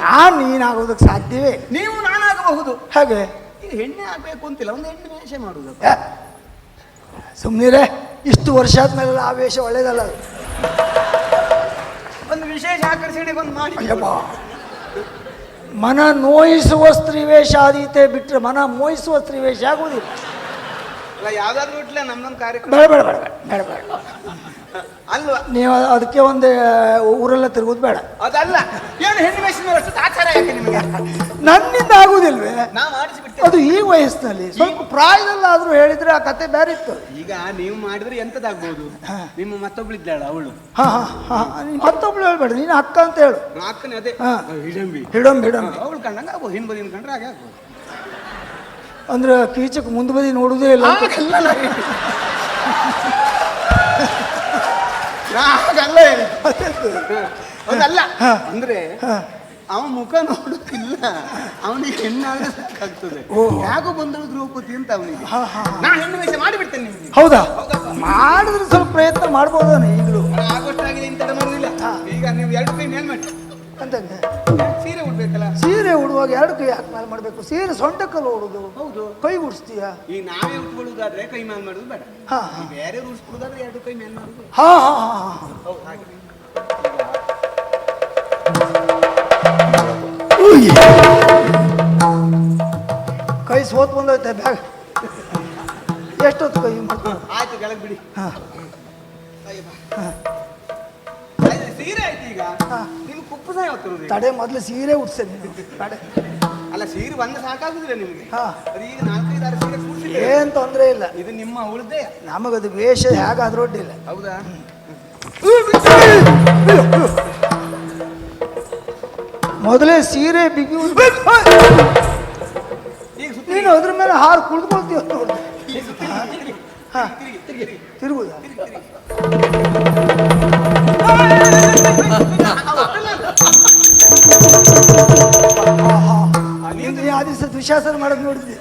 ನಾನು ನೀನಾಗೋದಕ್ಕೆ ಸಾಧ್ಯವೇ. ನೀವು ನಾನಾಗಬಹುದು. ಹಾಗೆ? ಈಗ ಹೆಣ್ಣೆ ಆಗಬೇಕು ಅಂತಿಲ್ಲ ಒಂದು ಹೆಣ್ಣು ವೇಷ ಮಾಡುದು ಸುಮ್ಮನಿರೇ ಇಷ್ಟು ವರ್ಷ ಆದ್ಮೇಲೆ ಆ ವೇಷ ಒಳ್ಳೇದಲ್ಲ ಅದು. ಒಂದು ವಿಶೇಷ ಆಕರ್ಷಣೆ ಬಂದು ಮಾಡಿ. ಮನ ನೋಯಿಸುವ ಸ್ತ್ರೀವೇಷ ಆದೀತೆ ಬಿಟ್ಟರೆ ಮನ ಮೋಹಿಸುವ ಸ್ತ್ರೀವೇಷ ಆಗುವುದಿಲ್ಲ. ಅಲ್ಲ ಯಾವ್ದಾದ್ರು ಇಟ್ಲೆ ನಮ್ಮ ಕಾರ್ಯಕ್ರಮ. ಬೇಡ ಬೇಡ ಬೇಡ ಬೇಡ ಬೇಡ. ಅಲ್ವಾ? ನೀವು ಅದಕ್ಕೆ ಒಂದು ಊರೆಲ್ಲ ತಿರುಗೋದು ಬೇಡ. ಅದಲ್ಲ. ಏನು ಹೆಣ್ಣು ವೇಷ ಮೇಲೆ ಅಷ್ಟು ಆಚಾರ ಯಾಕೆ ನಿಮಗೆ? ನನ್ನಿಂದ ಆಗುದಿಲ್ವೇ? ಅದು ಈ ವಯಸ್ಸಿನಲ್ಲಿ. ಸ್ವಲ್ಪ ಪ್ರಾಯದಲ್ಲಾದ್ರೂ ಹೇಳಿದ್ರೆ ಆ ಕತೆ ಬೇರೆ ಇತ್ತು. ಈಗ ನೀವು ಮಾಡಿದ್ರೆ ಎಂತದಾಗ್ಬೋದು ನಿಮ್ಮ ಮತ್ತೊಬ್ಳು ಮತ್ತೊಬ್ಳಿದ್ದಾಳ ಅವಳು. ಹಾ ಹಾ ಮತ್ತೊಬ್ಳು ಹೇಳ್ಬೇಡ. ನೀನು ಅಕ್ಕ ಅಂತ ಹೇಳು. ಅಕ್ಕನೇ ಅದೇ. ಹಿಡಂಬಿ. ಹಿಡಂಬಿ ಹಿಡಂಬಿ. ಹಿಡಂ ಅವಳು ಕಂಡಂಗ ಆಗ್ಬೋದು. ಹಿಂದ್ ಬದಿ ಕಂಡ್ರೆ ಹಾಗೆ ಆಗ್ಬೋದು. ಅಂದ್ರೆ ಕೀಚಕ್ ಮುಂದೆ ಬದಿ ನೋಡುದೇ ಇಲ್ಲ ಹಾಗಲ್ಲ. ಅದಲ್ಲ ಅಂದ್ರೆ ಅವನ ಅವ ಮುಖ ನೋಡುತ್ತಿಲ್ಲ. ಅವನಿಗೆ ಹೆಣ್ಣಾದ್ರೆ ಸಾಕಾಗ್ತದೆ. ಯಾಕೋ ಬಂದಳು ದ್ರೌಪದಿ ಅಂತ ಅವನಿಗೆ. ಹಾ, ಹಾ. ನಾ ಹೆಣ್ಣು ವೇಷ ಮಾಡಿಬಿಡ್ತೇನೆ ನಿಮ್ಗೆ. ಹೌದಾ. ಮಾಡಿದ್ರೆ ಸ್ವಲ್ಪ ಪ್ರಯತ್ನ ಮಾಡ್ಬೋದಾನೆ ಈಗಲೂ. ಆಗೋಷ್ಟಾಗಿದೆ ಇಂತ ಮಾಡುದಿಲ್ಲ. ಈಗ ನೀವು ಎರಡು ಕೈ ಮೇಲ್ ಮಾಡಿ ಅಂತಂದೆ. ಸೀರೆ ಉಡ್ಬೇಕಲ್ಲ? ಸೀರೆ ಉಡುವಾಗ ಎರಡು ಕೈ ಹಾಕಿ ಮೇಲೆ ಮಾಡಬೇಕು. ಸೀರೆ ಸೊಂಟಕ್ಕಲ್ಲಿ ಉಡುದು ಹೌದು. ಕೈ ಉಡಿಸ್ತೀಯ? ಈಗ ನಾವೇ ಉಟ್ಕೊಳ್ಳೋದಾದ್ರೆ ಕೈ ಮೇಲೆ ಮಾಡುದು ಬೇಡ. ಹಾ ಬೇರೆ ಉಡಿಸ್ಕೊಳ್ಳೋದಾದ್ರೆ ಎರಡು ಕೈ ಮೇಲೆ ಮಾಡುದು. ಹಾ ಹಾ ಹಾ ಹೌದು ಹಾಗೆ. ಕೈ ಸೋತ್ ಬಂದೈತೆ ಬ್ಯಾಗ್. ಎಷ್ಟೊತ್ತು ಕೈ ಆಯ್ತು ಕೆಳಗೆ ಬಿಡಿ. ಹಾಂ. ಸೀರೆ ಆಯ್ತು ಈಗ. ಹಾ. ಕುಪ್ಪಸ ತಡೆ ಮೊದಲು ಸೀರೆ ಉಡ್ಸೆ ನೀನು ತಡೆ. ಅಲ್ಲ ಸೀರೆ ಬಂದ ಸಾಕಾಗುದಿಲ್ಲ ನಿಮಗೆ? ಹಾ. ಅದು ಈಗ ಆರು ಸೀರೆ ಕೂಡ್ಸಿದ್ದೀರಿ. ಏನ್ ತೊಂದರೆ ಇಲ್ಲ. ಇದು ನಿಮ್ಮ ಉಳ್ದೇ. ನಮಗದು ವೇಷ ಹೇಗಾದ್ರೂ ಅಡ್ಡಿಲ್ಲ ಹೌದಾ? ಮೊದಲೇ ಸೀರೆ ಬಿಗಿ ಈಗ ಸುತ್ತಿ. ನೀನು ಅದ್ರ ಮೇಲೆ ಹಾರು ಕುಳಿತುಕೊಳ್ತೀವಿ. ತಿರುಗುದ? ನಾನೇ ಮಾಡೋದು ನೋಡಿದ್ವಿ.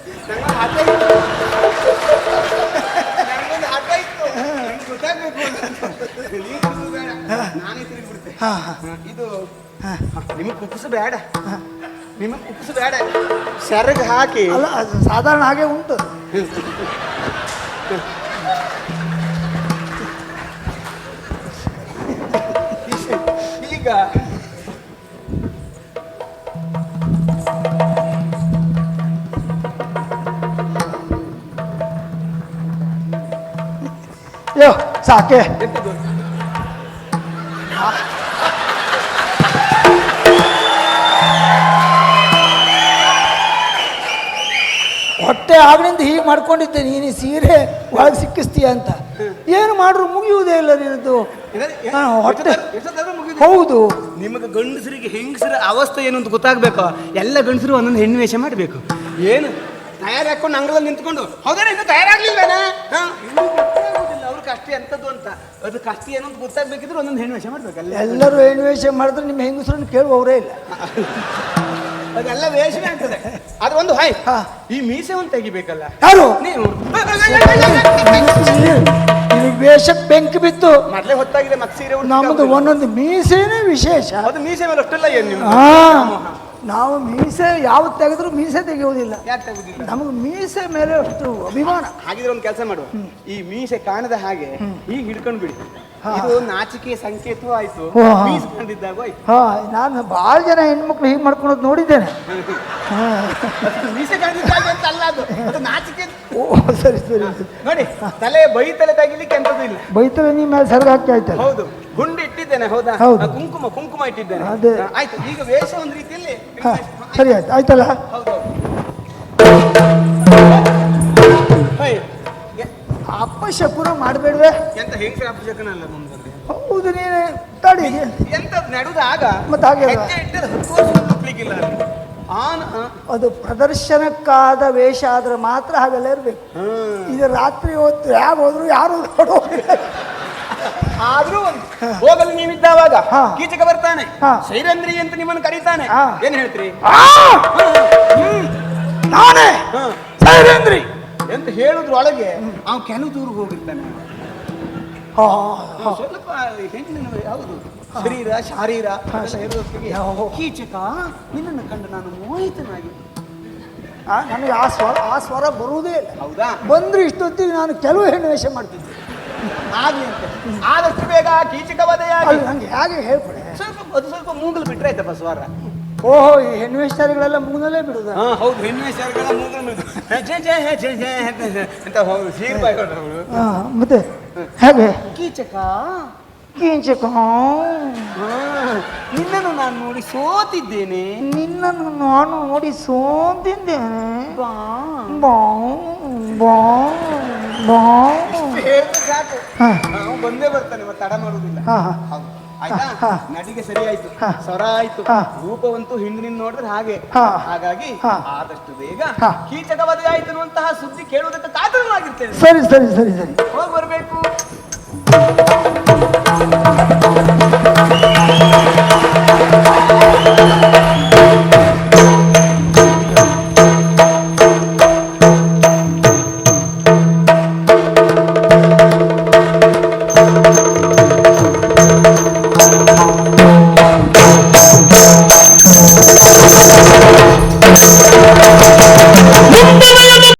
ಹಾ ಹಾ. ಇದು ಹಾ. ನಿಮಗೆ ಕುಪ್ಪಸ ಬೇಡ ನಿಮಗೆ ಕುಪ್ಪಸ ಬೇಡ ಸೆರಗ್ ಹಾಕಿ. ಅಲ್ಲ ಅದು ಸಾಧಾರಣ ಹಾಗೆ ಉಂಟು. ಈಗ ಸಾಕೆ? ಹೊಟ್ಟೆ ಆಗ್ಲಿಂದ ಹೀಗೆ ಮಾಡ್ಕೊಂಡಿದ್ದೆ ನೀನು ಸೀರೆ ಒಳಗೆ ಸಿಕ್ಕಿಸ್ತೀಯ ಅಂತ. ಏನು ಮಾಡ್ರು ಮುಗಿಯುವುದೇ ಇಲ್ಲ ನಿನ್ನದು. ಹೊಟ್ಟೆ? ಹೌದು. ನಿಮಗೆ ಗಂಡಸರಿಗೆ ಹೆಂಗಸರ ಅವಸ್ಥೆ ಏನು ಅಂತ ಗೊತ್ತಾಗಬೇಕು? ಎಲ್ಲ ಗಂಡಸರು ಒಂದೊಂದು ಹೆಣ್ಣು ವೇಷ ಮಾಡಬೇಕು. ಏನು? ತಯಾರಿ ಹಾಕೊಂಡು ಅಂಗಳಲ್ಲಿ ನಿಂತ್ಕೊಂಡು. ಹೌದಾ ಇನ್ನು ತಯಾರಾಗ್ಲಿಲ್ವೇನಾ ಅದು ಕಷ್ಟ ಏನು ಅಂತ ಗೊತ್ತಾಗ್ಬೇಕಿದ್ರೆ ಒಂದೊಂದು ಹೆಣ್ಣು ವೇಷ ಮಾಡ್ಬೇಕಲ್ಲ. ಎಲ್ಲರೂ ಏನು ವೇಷ ಮಾಡಿದ್ರೆ ನಿಮ್ಮ ಹೆಂಗಸರನ್ನು ಕೇಳುವವರೇ ಇಲ್ಲ. ಅದೆಲ್ಲ ವೇಷವೇ ಆಗ್ತದೆ. ಅದು ಒಂದು ಹಾಯ್. ಹಾ. ಈ ಮೀಸೆ ಒಂದು ತೆಗಿಬೇಕಲ್ಲ. ಯಾರು? ನೀವು ವೇಷಕ್ಕೆ ಬೆಂಕಿ ಬಿತ್ತು. ಮೊದಲೇ ಹೊತ್ತಾಗಿದೆ ಮತ್ತೆ ಸೀರೆ ನಮ್ಮದು ಒಂದೊಂದು ಮೀಸೆನೇ ವಿಶೇಷ. ಅದು ಮೀಸೆ ಮೇಲೆ ಅಷ್ಟೆಲ್ಲ ಏನು ನೀವು ಹಾ. ನಾವು ಮೀಸೆ ಯಾವ ತೆಗೆದ್ರು ಮೀಸೆ ತೆಗೆಯುವುದಿಲ್ಲ. ಯಾಕೆ ತೆಗುದಿಲ್ಲ ನಮಗೆ ಮೀಸೆ ಮೇಲೆ ಅಷ್ಟು ಅಭಿಮಾನ. ಹಾಗಿದ್ರೆ ಒಂದು ಕೆಲಸ ಮಾಡುವ ಈ ಮೀಸೆ ಕಾಣದ ಹಾಗೆ ಈಗ ಹಿಡ್ಕೊಂಡು ಬಿಡಿ. ಇದು ನಾಚಿಕೆ ಸಂಕೇತವೂ ಆಯ್ತು. ಮೀಸೆ ಕಂಡಿದ್ದಾಗ ಆಯ್ತು. ಹಾ ನಾನು ಬಹಳ ಜನ ಹೆಣ್ಮಕ್ಳು ಹೀಗೆ ಮಾಡ್ಕೊಳೋದು ನೋಡಿದ್ದೇನೆ. ಮೀಸೆ ಕಾಣಿದಾಗ ಅಂತ ಅಲ್ಲ ಅದು. ಅದು ನಾಚಿಕೆ. ಓ ಸರಿ ಸರಿ. ನೋಡಿ ತಲೆ ಬೈ ತಲೆ ತೆಗಿಲಿಕ್ಕೆ ಎಂತದ್ದು ಇಲ್ಲ. ಬೈತವೆ ನಿಮ್ಮ ಸರಗ ಹಾಕಿ ಆಯ್ತಲ್ಲ. ಹೌದು. ಗುಂಡು ಇಟ್ಟಿದ್ದೇನೆ ಹೌದಾ. ಕುಂಕುಮ ಕುಂಕುಮ ಇಟ್ಟಿದ್ದೇನೆ. ಅದೇ. ಆಯ್ತು ಈಗ ವೇಷ ಒಂದು ರೀತಿಯಲ್ಲಿ ಹಾ ಸರಿ ಆಯ್ತು ಆಯ್ತಲ್ಲ? ಹೌದು. ಎ- ಮಾಡಬೇಡ್ವೆ. ಎಂತ ಹೆಂಗಸರ ಅಲ್ಲ ಹೌದು ನೀನು ತಡಿ. ಎಂತ ನಡುದಾಗ ಮತ್ತೆ ಹಾಗೆ ಅಲ್ವಾ? ಹೆಜ್ಜೆ ಇಟ್ಟರೆ ಹತ್ತು ವರ್ಷ ತಪ್ಪಲಿಕ್ಕಿಲ್ಲ ಆನ್ ಆ, ಅದು ಪ್ರದರ್ಶನಕ್ಕಾದ ವೇಷ ಆದ್ರೆ ಮಾತ್ರ ಹಾಗೆಲ್ಲ ಇರಬೇಕು. ಇದು ರಾತ್ರಿ ಹೊತ್ತು ಯಾರು ಹೋದ್ರು ಯಾರು ನೋಡೋದಿಲ್ಲ. ಆದ್ರೂ ಒಂದು. ಹೋಗಲು ನೀವಿದ್ದಾವಾಗ. ಕೀಚಕ ಬರ್ತಾನೆ. ಶೈರಂದ್ರಿ ಅಂತ ನಿಮ್ಮನ್ನು ಕರೀತಾನೆ. ಹಾ. ಏನ್ ಹೇಳ್ತೀರಿ. ನಾನೇ ಹಾ. ಸೈರೇಂದ್ರಿ. ಎಂತ ಹೇಳಿದ್ರು ಒಳಗೆ ಅವ್ ಕೆಲವು ದೂರ ಹೋಗಿರ್ತಾನೆ. ಸ್ವಲ್ಪ ಹೆಣ್ಣಿನ ಯಾವುದು ಶರೀರ ಶಾರೀರ ಕೀಚಕ ನಿನ್ನನ್ನು ಕಂಡು ನಾನು ಮೋಹಿತನಾಗಿ. ಆ, ನನಗೆ ಆ ಸ್ವರ ಆ ಸ್ವರ ಬರುವುದೇ ಇಲ್ಲ. ಹೌದಾ? ಬಂದ್ರೆ ಇಷ್ಟೊತ್ತಿಗೆ ನಾನು ಕೆಲವು ಹೆಣ್ಣು ವೇಷ ಮಾಡ್ತಿದ್ದೆ. ಆಗ್ಲಿ ಅಂತ. ಆದಷ್ಟು ಬೇಗ ಕೀಚಕ ಹಂಗೆ ಹೇಗೆ ಹೇಳ್ಕೊಡೆ. ಸ್ವಲ್ಪ ಅದು ಸ್ವಲ್ಪ ಮೂಗಲು ಬಿಟ್ರೆ ಆಯ್ತಪ್ಪ ಸ್ವರ. ಓಹೋ ಈ ಹೆಣ್ಣು ಮೂಗಲೇ ಬಿಡುದ? ಹಾ ಹೌದು ಹೆಣ್ಣು ಹೆಸರುಗಳ ಮೂಗಲು ಜೆ ಜೆ ಹೆ ಜೆ ಜೆ ಅಂತ ಹೌದು ಸೀರ್ ಬಾಯ್ ಹಾ, ಮತ್ತೆ ಹೇಗೆ. ಕೀಚಕ? ಕಿಂಚಕ ಹಾ, ನಿನ್ನನ್ನು ನಾನು ನೋಡಿ ಸೋತಿದ್ದೇನೆ. ನಿನ್ನನ್ನು ನಾನು ನೋಡಿ ಸೋತಿದ್ದೇನೆ. ಬಾ. ಬಾ ಬಾ ಬಾ. ಹೇಳಿದ್ರೆ ಸಾಕು. ಹಾ. ನಾವು ಬಂದೇ ಬರ್ತಾನೆ ಮತ್ತೆ ತಡ ಮಾಡುವುದಿಲ್ಲ. ಹಾ ಹಾ. ಹೌದು. ಆಯ್ತಾ. ನಡಿಗೆ ಸರಿ ಆಯ್ತು. ಸ್ವರ ಆಯ್ತು. ಹಾ. ರೂಪವಂತೂ ಹಿಂದಿನಿಂದ ನೋಡಿದ್ರೆ ಹಾಗೆ. ಹಾ. ಹಾಗಾಗಿ ಹಾ. ಆದಷ್ಟು ಬೇಗ ಹಾ. ಕೀಚಕ ಮದುವೆ ಆಯ್ತು ಅನ್ನುವಂತಹ ಸುದ್ದಿ ಕೇಳುವುದಕ್ಕೆ ಕಾತರನಾಗಿರ್ತೇನೆ ಸರಿ ಸರಿ ಸರಿ ಸರಿ. ಹೋಗಿ ಬರಬೇಕು. ಆ